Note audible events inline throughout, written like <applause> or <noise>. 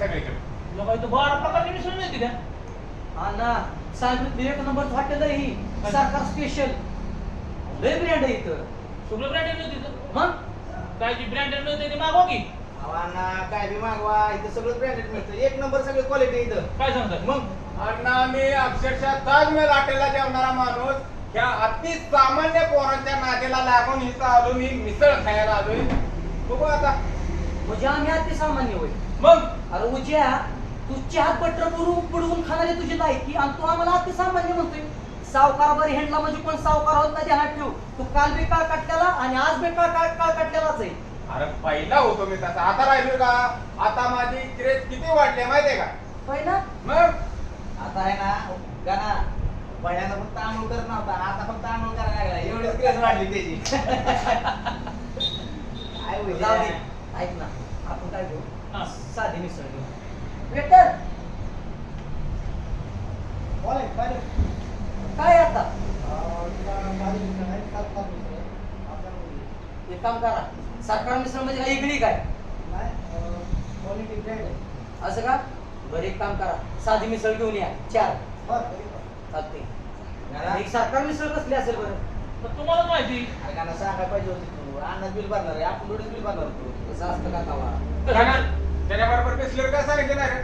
सगळीकडे लोक इथं बारा प्रकारची मिसळ मिळते त्या हा ना साहेब एक नंबर हॉटेल आहे. ही सरकार स्पेशल लय ब्रँड आहे इथं. सगळं ब्रँडेड मग? काय जी ब्रँडेड मिळते ते मागवा की. काय बी मागवा. इथं सगळं ब्रँडेड मिळतं. एक नंबर सगळं क्वालिटी इथं. काय सांगतात मग? अण्णा मी अक्षरशः ताजमहल हॉटेलला जेवणारा माणूस. ह्या अति सामान्य पोरांच्या नादेला लागून इथं आलो मी मिसळ खायला आलोय. बघू आता. म्हणजे आम्ही अति सामान्य होय. मग? अरे उज्या तू चहा बटर बुडवून बुडवून खाणारी तुझी लायकी आणि तू आम्हाला अति सामान्य म्हणतोय. सावकार बरी हेंडला म्हणजे कोण सावकार होत नाही ध्यानात ठेव तू काल बी काळ काटल्याला आणि आज बी काळ काळ काळ काटल्यालाच आहे. अरे पहिला होतो मी तसा. आता राहिलोय का? आता माझी क्रेज किती वाढली माहितीये का? पहिला? मग? आता आहे ना गाणा पहिल्यांदा फक्त आंघोळ करत नव्हता आता फक्त आंघोळ करायला लागला एवढीच क्रेज वाढली त्याची. काय <laughs> होईल जाऊ दे ऐक ना आपण काय घेऊ हा. साधी मिसळ घेऊ वेटर. काय आता? एक काम करा. सरकार मिसळ म्हणजे काय? इकडी काय? असं का? बरं एक काम करा. साधी मिसळ घेऊन या. चार. चालते सरकार मिसळ कसली असेल बरं? तर तुम्हाला माहिती. सांगायला पाहिजे होती तू. अन्नाच बिल भरणार आहे. आपण बिल भरणार तू कसं असतं का तवा? त्याच्याबरोबर बिस्लर काय सांगितलं नाही रे?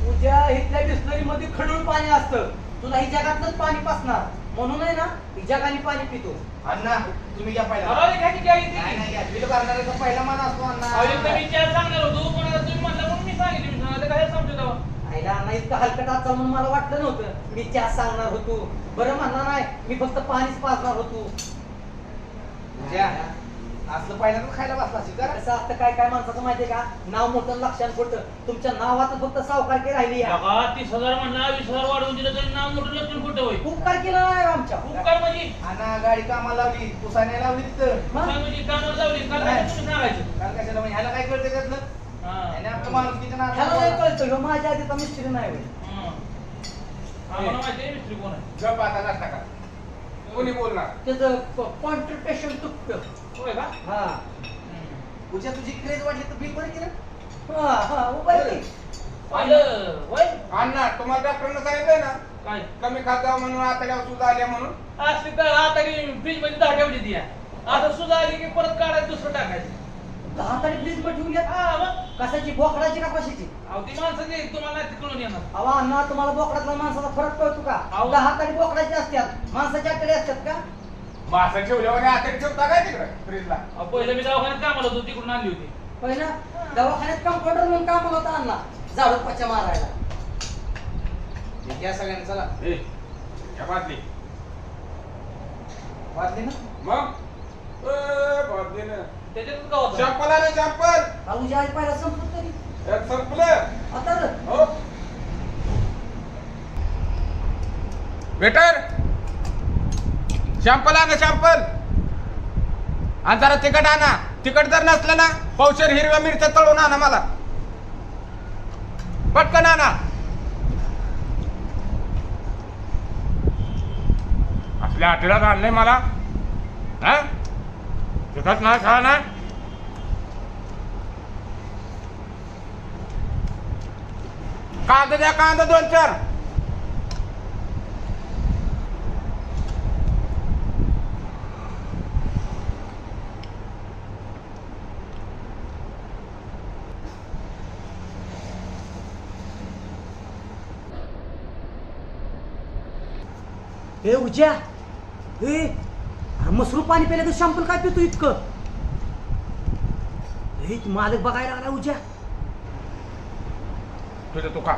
तुझ्या इथल्या बिस्लरी मध्ये खडूळ पाणी असतं. तुला ही जगातलंच पाणी पासणार. म्हणून आहे ना ही जगाने पाणी पितो. अण्णा तुम्ही घ्या पहिला. अरे घ्या की घ्या ती. पहिला मान असतो अण्णा. मी चार सांगणार होतो. पण आता तुम्ही म्हणला म्हणून मी सांगितलं मी सांगितलं काय समजू तेव्हा? आईला अण्णा इतका हलकट आजचा म्हणून मला वाटलं नव्हतं. मी चहा सांगणार होतो. बरं म्हणणार नाही मी फक्त पाणीच पाजणार होतो. असलं पहिल्यांदा खायला बसला असेल का कसं असतं काय काय माणसाचं माहितीये का? नाव मोठं लक्षात खोटं तुमच्या नावात फक्त सावकारकी राहिली आहे. बघा तीस हजार म्हणला वीस हजार वाढवून दिलं तरी नाव मोठं लक्षण खोटं होईल उपकार केला नाही आमच्या. उपकार म्हणजे? अण्णा गाडी कामाला लावली पुसायला लावली तिथं? काय म्हणजे कानावर जावली काल काय तुम्ही सांगायचं काल कशाला म्हणजे ह्याला काय कळतं त्यातलं? हा. ह्याने आपलं माणूस किती ह्याला नाही कळतं ह्यो माझ्या आधीचा मिस्त्री नाही. हा. आम्हाला माहिती आहे मिस्त्री कोण आहे. गप आता नसता का कोणी बोलणार? त्याचं कॉन्ट्रिब्युशन तुटतं होय का? हा. उद्या तुझी क्रेज वाढली तर बिल बरं केलं? हा हा उभं आहे. पाहिलं होय? अण्णा तुम्हाला डॉक्टरनं सांगितलंय ना? काय? कमी खात म्हणून आता सुद्धा आल्या म्हणून. असली तर आता फ्रीजमध्ये दहा ठेवली ती. आता सुद्धा आली की परत काढायचं दुसरं टाकायचं. दहा तारीख प्लीज ठेवून घ्या. हा मग. कशाची बोकडाची का कशाची? अहो ती माणसं ते तुम्हाला नाही तिकडून येणार. अवा अण्णा तुम्हाला बोकडातला माणसाचा फरक कळतो का? अहो. दहा तारीख बोकडाची असतात माणसाच्या आकडे असतात का? मासा ठेवल्यावर आता ठेवता काय तिकडे? फ्रीजला अहो, पहिलं मी दवाखान्यात कामाला होतो तिकडून आणली होती. पहिला? दवाखान्यात कंपाऊंडर म्हणून काम होता झाडू पचा मारायला. घ्या सगळ्यांनी चला. ए, या बादली. वाजली ना? मग? ए, बादली ना. त्याच्यातच का होतं? चप्पल आलं चप्पल. आऊजी आई पहिला संपत तरी. एक संपलं. आता रे. हो. वेटर शॅम्पल आणा शॅम्पल आणि जरा तिखट आणा. तिखट जर नसलं ना पौशर हिरव्या मिरच्या तळून आणा मला. पटकन आणा. आपल्या हॉटेलात आणलंय मला. हा? तिकट ना खा ना. कांदा द्या कांदा दोन चार. हे उज्या हे मसरू पाणी प्यायला तर शॅम्पल काय पितो इतकं? हे मालक बघायला लागला उज्या. तुझं तू खा.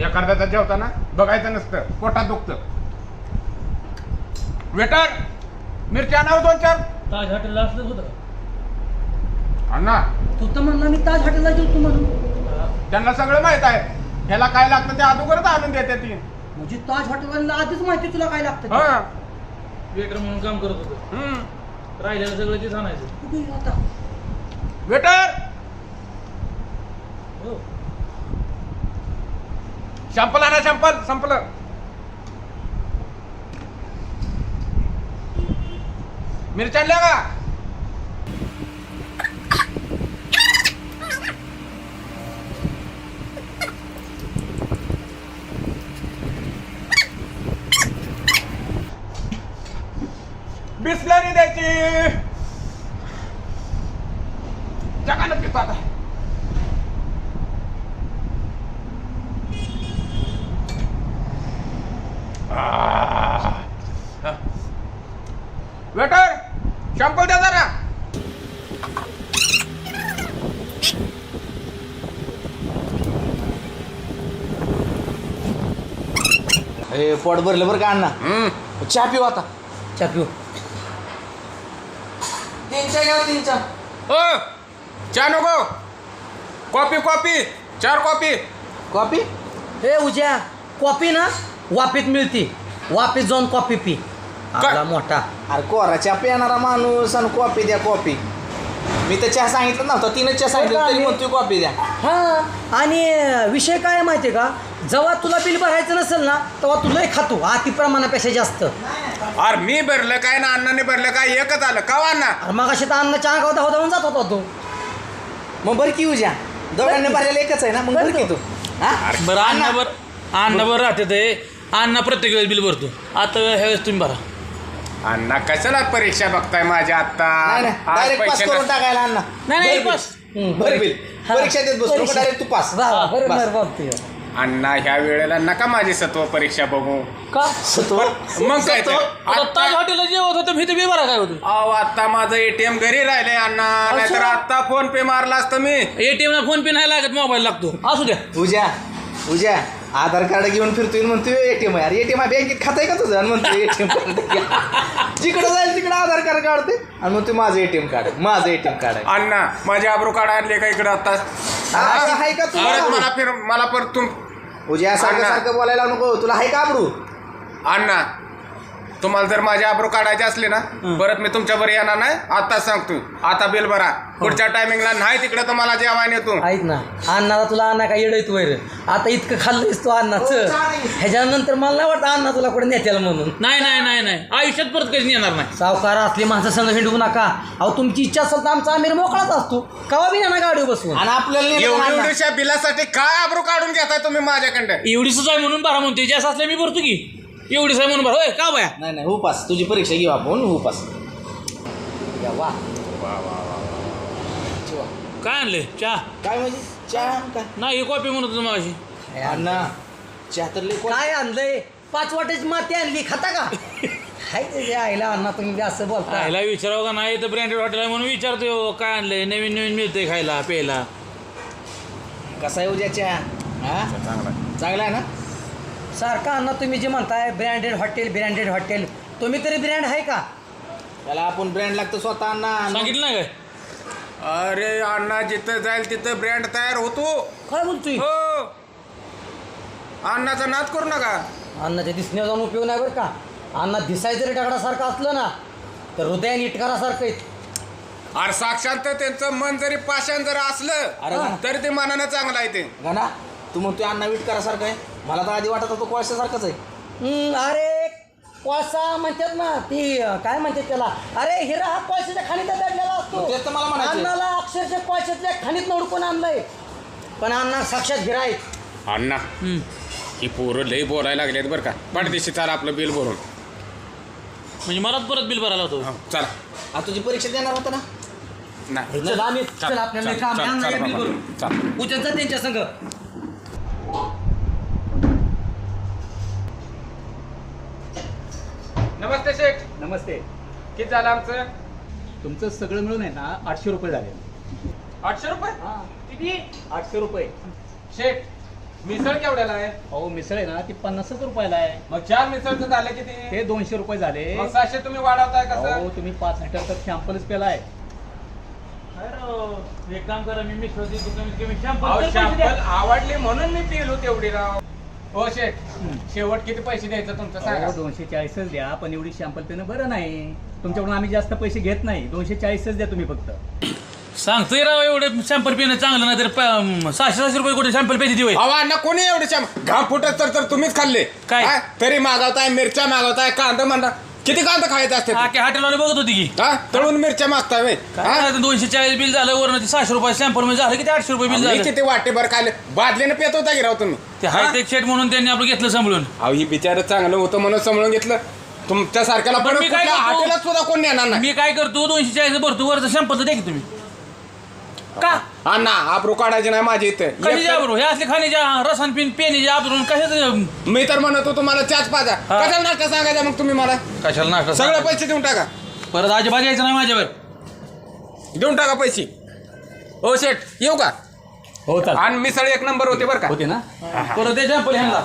एखाद्याचा जेवताना बघायचं नसतं पोटात दुखतं. वेटर मिरच्या आणावं दोन चार? ताज हॉटेलला असलंच होतं का? अण्णा तू तर म्हणला मी ताज हॉटेलला जेवतो म्हणून. त्यांना सगळं माहीत आहे. ह्याला काय लागतं ते अगोदरच आणून देते ती. म्हणजे ताज हॉटेलवाल्याला आधीच माहिती तुला काय लागतं? ते. हा. वेटर म्हणून काम करत होतो. हम्म. राहिलेलं सगळं तेच आणायचं. कुठे गेला आता? वेटर! हो. शॅम्पल आणा शॅम्पल. संपलं. मिरच्या आणल्या का बिस्लरी द्यायची जगानं पितो आता वेटर शॅम्पल द्या जरा हे पोट भरलं बरं का अण्णा? हम्म. चहा पिऊ आता. चहा पिऊ. तीन चहा घ्या तीन चहा. ओ चहा नको. Coffee coffee. चार कॉफी. कॉफी? हे उज्या कॉफी ना वापीत मिळते. वापीत जाऊन कॉफी पी. आपला मोठा. अरे कोरा चहा पिणारा माणूस आणि कॉफी द्या कॉफी. मी तर चहा सांगितलं नव्हतं तिनं चहा सांगितलं तरी म्हणतोय कॉफी द्या. हा आणि विषय काय आहे माहितीये का? जेव्हा तुला बिल भरायचं नसेल ना तेव्हा तू लय खातो अति प्रमाणापेक्षा जास्त. अरे अरे मी भरलं काय ना अण्णाने भरलं काय एकच आलं. का अण्णा? मग अशी तर अन्नाच्या अंगावर धाव धावून जात होता तू. मग बरं की उज्या दोघांनी भरलेलं एकच आहे ना मग बरं की तू. हा? बरं अण्णा. बर अण्णा बरं राहते ते. अण्णा प्रत्येक वेळेस बिल भरतो. आता ह्या वेळेस तुम्ही भरा. अण्णा कशाला परीक्षा बघताय माझ्या आता? नाही नाही आज डायरेक्ट पास पैसे करून नस- टाकायला अण्णा. नाही, नाही. बिल. भर बिल. हा. परीक्षा देत परीक्षा. डायरेक्ट तू पास वा, वा, बरोबर बस. बघतोय. अण्णा ह्या वेळेला नका माझी सत्व परीक्षा बघू. का? सत्व? मग काय ते? आता ताज हॉटेलला जेवत होतं मी तर बी भरा काय होतं अहो आता माझं एटीएम घरी राहिले अण्णा. नाहीतर आता फोन पे मारला असतं मी. एटीएम ला फोन पे नाही लागत मोबाईल लागतो. असू द्या. उज्या उज्या आधार कार्ड घेऊन फिरतोय आणि म्हणतोय एटीएम आहे. अरे एटीएम आहे बँकेत खातं आहे का तुझं? आणि म्हणतोय एटीएम कार्ड जिकडे जाईल तिकडे आधार कार्ड काढते आणि म्हणतोय माझं एटीएम कार्ड माझं एटीएम कार्ड आहे. अण्णा माझे आब्रू कार्ड आणले का इकडे आता असं आहे का? परत मला फिर मला परत तुम उज्या सारखं अण्णा. सारखं बोलायला नको तुला आहे का आबरू अण्णा तुम्हाला जर माझे आब्रू काढायचे असले ना परत मी तुमच्या बरं येणार नाही. आताच सांगतो. आता बिल भरा. पुढच्या टायमिंगला नाही तिकडे तुम्हाला जेवण येतो ऐक ना अण्णाला तुला अण्णा काय येडत वैर? आता इतकं खाल्लंयस तू अण्णाचं. हो. ह्याच्यानंतर मला नाही वाटतं अण्णा तुला कुठे नेत्याला म्हणून. नाही नाही नाही नाही. आयुष्यात परत कधी येणार नाही. सावकार असली माणसं संग हिंडू नका. अहो तुमची इच्छा असेल तर आमचा आमिर मोकळाच असतो. कवा बी ना गाडी बसवून आणि आपल्याला नेलं एवढी अण्णा. एवढीशा बिलासाठी काय आब्रू काढून घेताय तुम्ही माझ्याकडं? एवढीच आहे म्हणून भरा म्हणते जास्त असल्या मी भरतो की. एवढीच आहे म्हणून भरा होय का बाया? नाही नाही उपास तुझी परीक्षा घेऊ आपण उपास या वा. काय आणले? चहा? काय म्हणजे? चहा काय नाही हे कॉपी म्हणत होतो मगाशी. अण्णा चहा तर लय काय आणलंय? पाच वाटाची माती आणली खाता का? <laughs> हाय त्याच्या आईला अण्णा तुम्ही असं बोलता. खायला विचारावं का नाही? तर ब्रँडेड हॉटेल आहे म्हणून विचारतोय हो, काय आणलंय? नवीन नवीन मिळतंय खायला प्यायला. कसा आहे उद्या चहा हा? चांगला चांगला आहे ना? सारखा अण्णा तुम्ही जे म्हणताय ब्रँडेड हॉटेल ब्रँडेड हॉटेल तुम्ही तरी ब्रँड आहे का? त्याला आपण ब्रँड लागतो स्वतः अण्णा. सांगितलं नाही काय? अरे अण्णा जिथं जाईल तिथं ब्रँड तयार होतो. काय बोलतोय? हो. अण्णाचा नाद करू नका. अण्णाच्या दिसण्याचा जाऊन उपयोग नाही बरं का? अण्णा दिसाय जरी दगडासारखं असलं ना तर हृदयान इटकारासारखं आहे. अरे साक्षात त्यांचं मन जरी पाषाण जर असलं वा. तरी ते मनानं चांगलं आहे ते. गाणा? तू म्हणतोय अण्णा विटकारासारखं आहे. मला तर आधी वाटत होतं कोळशासारखंच आहे. हम्म, अरे कोळसा म्हणतात ना ती अं, काय म्हणतात त्याला? अरे हिरा हा कोळशाच्या खाणीत दडलेला असतो. मग तेच तर मला म्हणायचंय. अण्णाला अक्षरशः कोळशातल्या खाणीत नडकून आणलंय. पण अण्णा साक्षात हिरा आहे अण्णा. ही पोरं लई बोलायला लागलेत बरं का. पडदेशी चाल आपलं बिल भरून. म्हणजे मलाच परत बिल भरायला होतो. चला. आता तुझी परीक्षा देणार होता ना? नाही. चल आम्ही चल, चल आपल्याला चल, काम आहे, चल, अण्णा चल, बिल बाबा. करू चल. उद्या जा त्यांच्या संग. नमस्ते शेठ. नमस्ते. किती झालं आमचं? तुमचं सगळं मिळून आहे ना आठशे रुपये झाले. आठशे रुपये? किती? आठशे रुपये. शेठ मिसळ केवढ्याला आहे? अहो मिसळ आहे ना ती पन्नासच रुपयाला आहे. मग चार मिसळचं झालं किती? ते दोनशे रुपये झाले. मग सहाशे तुम्ही वाढवताय अहो कसं तुम्ही पाच लिटर तर शॅम्पलच पेला आहे राव, एक काम करा मी कमीत कमी अहो. शॅम्पल आवडली म्हणून मी पिलो तेवढी राव. हो शेठ. शेवट किती पैसे द्यायचं तुमचं सांगा. दोनशे चाळीसच द्या पण एवढी शॅम्पल पेनं बरं नाही. तुमच्याकडून आम्ही जास्त पैसे घेत नाही. दोनशे चाळीसच द्या तुम्ही फक्त. सांगतोय राव एवढं सॅम्पल पिणं चांगलं नाही तर प- सहाशे सहाशे रुपये कुठे सॅम्पल पैसे देऊ? अहो अण्णा कोणी एवढे शॅम घाम फुटत तर तर तुम्हीच खाल्ले. काय? हा? तरी मागवताय मिरच्या मागवताय कांदा म्हणता किती कांदा खायचा असते हा की हॉटेलवाले बघत होती की. हा तळून मिरच्या मागताय व्हय. काय हा? दोनशे चाळीस बिल झालं वरून सहाशे रुपये सॅम्पलमध्ये झालं किती आठशे रुपये बिल मी झालं? किती वाटे बरं खाल्ले. बादलीने पेत होता की राव तुम्ही? ते हा? हायटेक शेट म्हणून त्यांनी आपलं घेतलं सांभाळून. अहो ही बिचारं चांगलं होतं म्हणून समजून घेतलं. तुमच्या सारख्याला पण मी काय करतो? हॉटेलात सुद्धा कोण नेणार नाही. मी काय करतो? दोनशे चाळीस भरतो वरचं द्या की तुम्ही? का? अण्णा आबरू काढायचे नाही माझे इथे. तर- आबरू हे असले खाण्याच्या रसान पिन पेनीचे आबरून कशाचं मी तर म्हणतो तुम्हाला चाच पाजा. हा. कशाला नाटक सांगायचं मग तुम्ही मला? कशाला नाटक सगळे पैसे देऊन टाका. परत अजिबात यायचं नाही माझ्यावर. देऊन टाका पैसे. हो शेठ येऊ का? हो चाल आणि मिसळ एक नंबर होते बरं का? होते ना? परत ते शंपल ह्यांना.